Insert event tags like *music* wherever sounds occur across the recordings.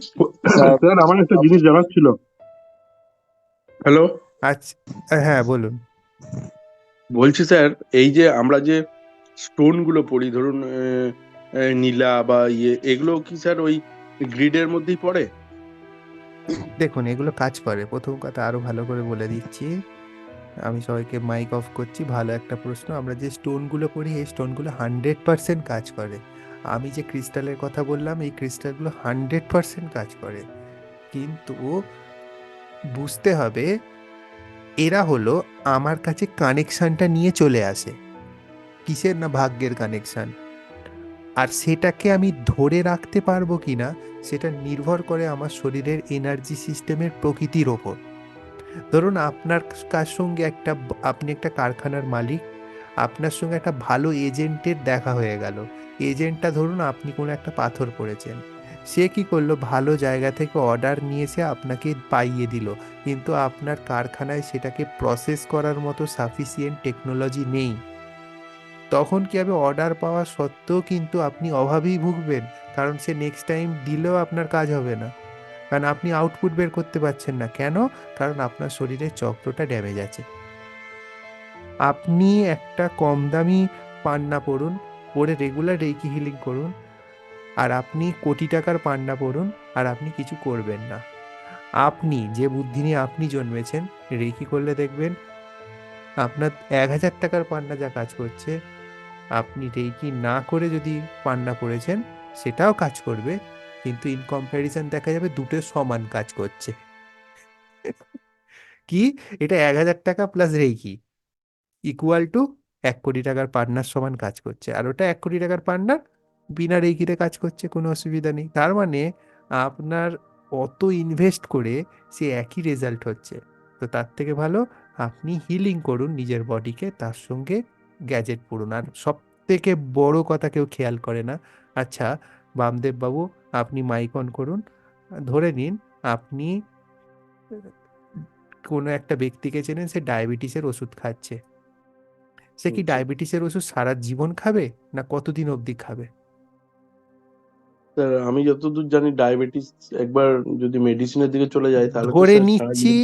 Sir *coughs* আমার একটা জিনিস জানার ছিল। হ্যালো আচ্ছা হ্যাঁ বলুন। বলছি স্যার এই যে আমরা যে স্টোনগুলো পড়ি ধরুন নীলা বা ইয়ে এগুলো কি স্যার ওই গ্রিডের মধ্যেই পড়ে? দেখুন এগুলো কাজ করে। প্রথম কথা আরও ভালো করে বলে দিচ্ছি। আমি সবাইকে মাইক অফ করছি। ভালো একটা প্রশ্ন। আমরা যে স্টোনগুলো পড়ি এই স্টোনগুলো হান্ড্রেড পার্সেন্ট কাজ করে। আমি যে ক্রিস্টালের কথা বললাম, এই ক্রিস্টালগুলো হান্ড্রেড পার্সেন্ট কাজ করে। কিন্তু বুঝতে হবে, এরা হলো আমার কাছে কানেকশানটা নিয়ে চলে আসে। কিসের না ভাগ্যের কানেকশান? আর সেটাকে আমি ধরে রাখতে পারব কি না সেটা নির্ভর করে আমার শরীরের এনার্জি সিস্টেমের প্রকৃতির ওপর। ধরুন আপনার কার সঙ্গে একটা, আপনি একটা কারখানার মালিক আপনার সঙ্গে একটা ভালো এজেন্টের দেখা হয়ে গেল। এজেন্টটা ধরুন আপনি কোনো একটা পাথর পড়েছেন। সে কি করল? ভালো জায়গা থেকে অর্ডার নিয়ে এসে আপনাকে পাইয়ে দিল। কিন্তু আপনার কারখানায় সেটাকে প্রসেস করার মতো সাফিসিয়েন্ট টেকনোলজি নেই। তখন কি হবে অর্ডার পাওয়া সত্ত্বেও কিন্তু আপনি অভাবেই ভুগবেন? কারণ সে নেক্সট টাইম দিলেও আপনার কাজ হবে না। কারণ আপনি আউটপুট বের করতে পারছেন না। কেন? কারণ আপনার শরীরের চক্রটা ড্যামেজ আছে। আপনি একটা কম দামি পান্না পড়ুন পরে রেগুলার রেকি হিলিং করুন, আর আপনি কোটি টাকার পান্না পড়ুন, আর আপনি কিছু করবেন না। আপনি যে বুদ্ধি নিয়ে আপনি জন্মেছেন রেকি করলে দেখবেন আপনার এক হাজার টাকার পান্না যা কাজ করছে, আপনি রেকি না করে যদি পান্না পড়েছেন, সেটাও কাজ করবে, কিন্তু ইন দেখা যাবে দুটো সমান কাজ করছে। কি? এটা এক হাজার টাকা প্লাস রেকি ইকুয়াল টু এক কোটি টাকার পার্টনার সমান কাজ করছে। আর ওটা এক কোটি টাকার পার্টনার বিনা রেকিতে কাজ করছে, কোনো অসুবিধা নেই। তার মানে আপনার অত ইনভেস্ট করে সে একই রেজাল্ট হচ্ছে। তো তার থেকে ভালো আপনি হিলিং করুন নিজের বডিকে তার সঙ্গে গ্যাজেট পড়ুন। আর সব থেকে বড় কথা কেউ খেয়াল করে না। আচ্ছা বামদেব বাবু, আপনি মাইক অন করুন। ধরে নিন আপনি কোনো একটা ব্যক্তিকে চেনেন, সে ডায়াবেটিসের ওষুধ খাচ্ছে। সে কি ডায়াবেটিসের ওষুধ সারা জীবন খাবে না কতদিন অবধি খাবে? স্যার আমি যতদূর জানি ডায়াবেটিস একবার যদি মেডিসিনের দিকে চলে যায় তাহলে ধরে নিচ্ছি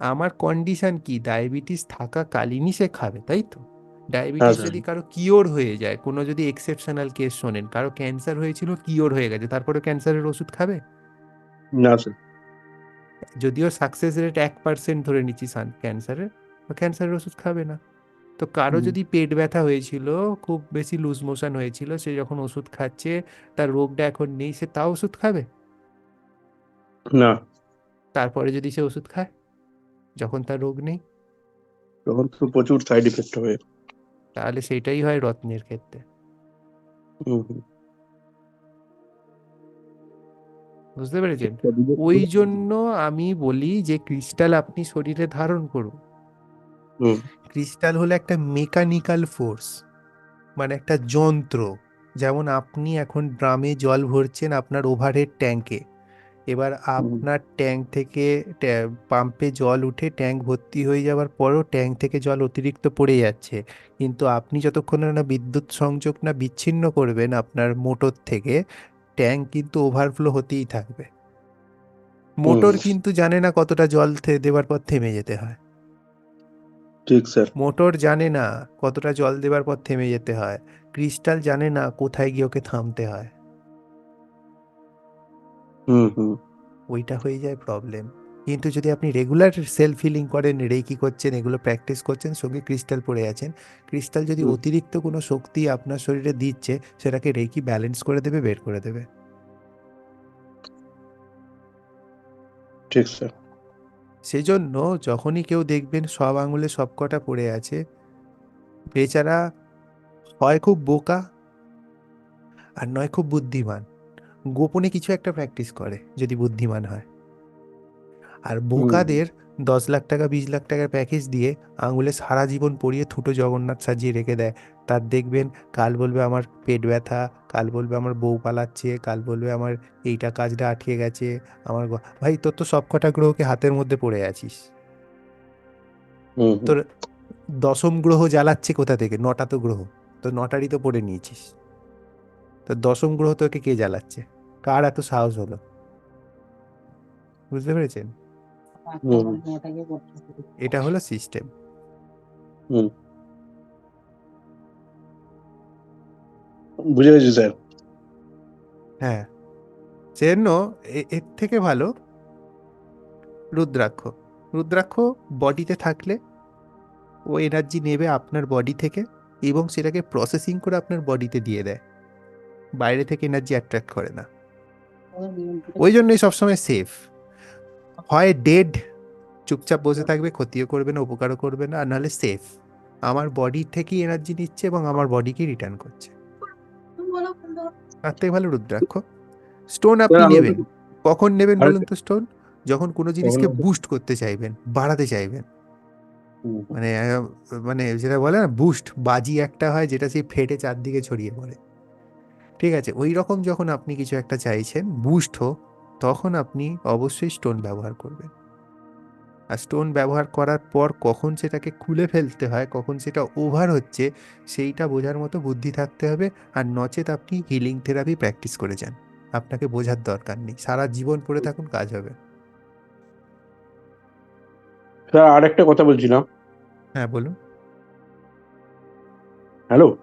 আমার কন্ডিশন কি? ডায়াবেটিস থাকাকালীনই সে খাবে তাই তো? ডায়াবেটিস যদি কারও কিওর হয়ে যায় কোনো যদি এক্সেপশনাল কেস শোনেন কারও ক্যান্সার হয়েছিল কিওর হয়ে গেছে তারপরে ক্যান্সারের ওষুধ খাবে? না স্যার। যদিও সাকসেস রেট এক পার্সেন্ট ধরে নিচ্ছি ক্যান্সারের ক্যান্সারের ওষুধ খাবে না। তো কারও যদি পেট ব্যথা হয়েছিল খুব বেশি লুজ মোশন হয়েছিল সে যখন ওষুধ খাচ্ছে তার রোগটা এখন নেই সে তাও ওষুধ খাবে? না। তারপরে যদি সে ওষুধ খায় যখন তার রোগ নেই? তখন তো প্রচুর সাইড ইফেক্ট হবে তাহলে সেটাই হয় রত্নের ক্ষেত্রে। বুঝতে পেরেছেন? ওই জন্য আমি বলি যে ক্রিস্টাল আপনি শরীরে ধারণ করুন। ক্রিস্টাল হলো একটা মেকানিক্যাল ফোর্স মানে একটা যন্ত্র। যেমন আপনি এখন ড্রামে জল ভরছেন আপনার ওভারহেড ট্যাঙ্কে এবার আপনার ট্যাঙ্ক থেকে পাম্পে জল উঠে ট্যাঙ্ক ভর্তি হয়ে যাওয়ার পরও ট্যাঙ্ক থেকে জল অতিরিক্ত পড়ে যাচ্ছে। কিন্তু আপনি যতক্ষণ না বিদ্যুৎ সংযোগ না বিচ্ছিন্ন করবেন আপনার মোটর থেকে ট্যাঙ্ক কিন্তু ওভারফ্লো হতেই থাকবে। মোটর কিন্তু জানে না কতটা জল দেওয়ার পর থেমে যেতে হয়। ঠিক স্যার। মোটর জানে না কতটা জল দেওয়ার পর থেমে যেতে হয়। ক্রিস্টাল জানে না কোথায় গিয়ে ওকে থামতে হয়। হুম হুম। ওইটা হয়ে যায় প্রবলেম কিন্তু যদি আপনি রেগুলার সেলফ ফিলিং করেন রেকি করছেন এগুলো প্র্যাকটিস করছেন সঙ্গে ক্রিস্টাল পড়ে আছেন ক্রিস্টাল যদি অতিরিক্ত কোনো শক্তি আপনার শরীরে দিচ্ছে সেটাকে রেকি ব্যালেন্স করে দেবে বের করে দেবে। ঠিক স্যার। সেজন্য যখনই কেউ দেখবেন সব আঙুলে সব কটা পড়ে আছে বেচারা হয় খুব বোকা আর নয় খুব বুদ্ধিমান। গোপনে কিছু একটা প্র্যাকটিস করে যদি বুদ্ধিমান হয়। আর বোকাদের দশ লাখ টাকা বিশ লাখ টাকার প্যাকেজ দিয়ে আঙুলে সারা জীবন পরিয়ে থুটো জগন্নাথ সাজিয়ে রেখে দেয়। তার দেখবেন কাল বলবে আমার পেট ব্যথা কাল বলবে আমার বউ পালাচ্ছে কাল বলবে আমার এইটা কাজটা আটকে গেছে আমার ভাই তোর তো সব কটা গ্রহকে হাতের মধ্যে পড়ে আছিস? হুম হুম। তোর দশম গ্রহ জ্বালাচ্ছে কোথা থেকে? নটা তো গ্রহ তো নটারই তো পড়ে নিয়েছিস। তো দশম গ্রহ তোকে কে জ্বালাচ্ছে? কার এত সাহস হলো? বুঝতে পেরেছেন? এটা হলো সিস্টেম বুঝে গেছি, স্যার। হ্যাঁ। সেজন্য এ- এর থেকে ভালো রুদ্রাক্ষ। রুদ্রাক্ষ বডিতে থাকলে ও এনার্জি নেবে আপনার বডি থেকে এবং সেটাকে প্রসেসিং করে আপনার বডিতে দিয়ে দেয়। বাইরে থেকে এনার্জি অ্যাট্রাক্ট করে না। ওই জন্যই সবসময় সেফ হয় ডেড চুপচাপ বসে থাকবে, ক্ষতিও করবে না, উপকারও করবে না, আর নাহলে সেফ আমার বডি থেকেই এনার্জি নিচ্ছে এবং আমার বডিকে রিটার্ন করছে। তার থেকে ভালো রুদ্রাক্ষ। স্টোন আপনি নেবেন। কখন নেবেন বলুন তো স্টোন যখন কোনো জিনিসকে বুস্ট করতে চাইবেন বাড়াতে চাইবেন। মানে মানে যেটা বলে না বুস্ট বাজি একটা হয় যেটা সেই ফেটে চারদিকে ছড়িয়ে পড়ে। ঠিক আছে ওই রকম যখন আপনি কিছু একটা চাইছেন বুস্ট হোক তখন আপনি অবশ্যই স্টোন ব্যবহার করবেন। আর স্টোন ব্যবহার করার পর কখন সেটাকে খুলে ফেলতে হয় কখন সেটা ওভার হচ্ছে সেইটা বোঝার মতো বুদ্ধি থাকতে হবে আর নচেত আপনি হিলিং থেরাপি প্র্যাকটিস করে যান। আপনাকে বোঝার দরকার নেই সারা জীবন পড়ে থাকুন কাজ হবে। স্যার আর একটা কথা বলছিলাম। হ্যাঁ বলুন। হ্যালো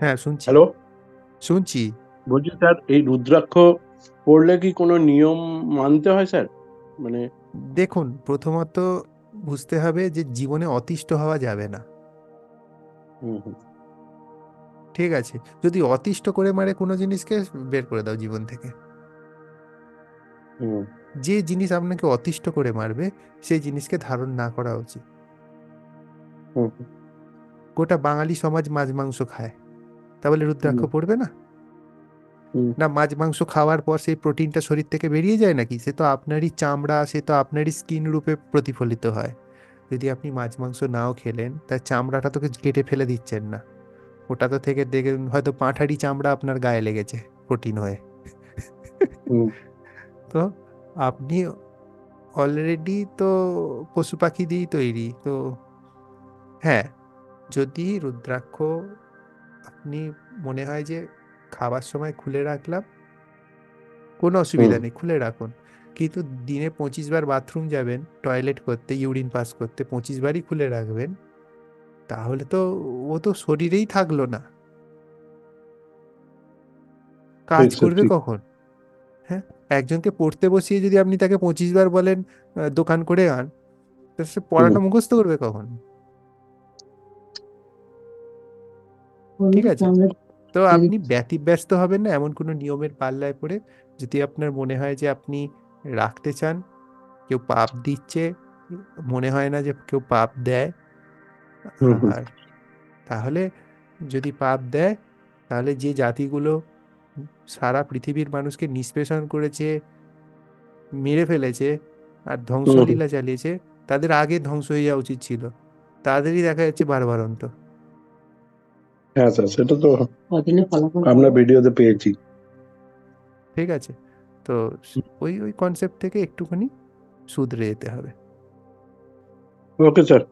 হ্যাঁ শুনছি। হ্যালো শুনছি। বলছি স্যার এই রুদ্রাক্ষ পড়লে কি কোনো নিয়ম মানতে হয় স্যার? মানে দেখুন প্রথমত বুঝতে হবে যে জীবনে অতিষ্ঠ হওয়া যাবে না। ঠিক আছে যদি অতিষ্ঠ করে মারে কোনো জিনিসকে বের করে দাও জীবন থেকে। যে জিনিস আপনাকে অতিষ্ঠ করে মারবে সেই জিনিসকে ধারণ না করা উচিত। গোটা বাঙালি সমাজ মাছ মাংস খায়। তাহলে রুদ্রাক্ষ পড়বে না। না মাছ মাংস খাওয়ার পর সেই প্রোটিনটা শরীর থেকে বেরিয়ে যায় নাকি? সে তো আপনারই চামড়া সে তো আপনারই স্কিন রূপে প্রতিফলিত হয়। যদি আপনি মাছ মাংস নাও খেলেন তার চামড়াটা তোকে কেটে ফেলে দিচ্ছেন না। ওটা তো থেকে দেখে হয়তো পাঁঠারি চামড়া আপনার গায়ে লেগেছে প্রোটিন হয়ে। তো আপনি অলরেডি তো পশু পাখি দিয়েই তৈরি তো হ্যাঁ যদি রুদ্রাক্ষ আপনি মনে হয় যে খাবার সময় খুলে রাখলাম। কোনো অসুবিধা নেই খুলে রাখুন। কিন্তু দিনে পঁচিশ বার বাথরুম যাবেন টয়লেট করতে ইউরিন পাস করতে পঁচিশ বারই খুলে রাখবেন তাহলে তো ও তো শরীরেই থাকল না। কাজ করবে কখন? হ্যাঁ? একজনকে পড়তে বসিয়ে যদি আপনি তাকে পঁচিশ বার বলেন দোকান করে আন তা সে পড়াটা মুখস্থ করবে কখন? ঠিক আছে। তো আপনি ব্যতিব্যস্ত হবেন না এমন কোনো নিয়মের পাল্লায় পড়ে যদি আপনার মনে হয় যে আপনি রাখতে চান কেউ পাপ দিচ্ছে মনে হয় না যে কেউ পাপ দেয়। আর তাহলে যদি পাপ দেয় তাহলে যে জাতিগুলো সারা পৃথিবীর মানুষকে নিষ্পেষণ করেছে মেরে ফেলেছে আর ধ্বংসলীলা চালিয়েছে তাদের আগে ধ্বংস হয়ে যাওয়া উচিত ছিল। তাদেরই দেখা যাচ্ছে বারবারন্ত। হ্যাঁ স্যার সেটা তো আমরা ভিডিওতে পেয়েছি। ঠিক আছে। তো ওই ওই কনসেপ্ট থেকে একটুখানি সুধরে যেতে হবে। Okay sir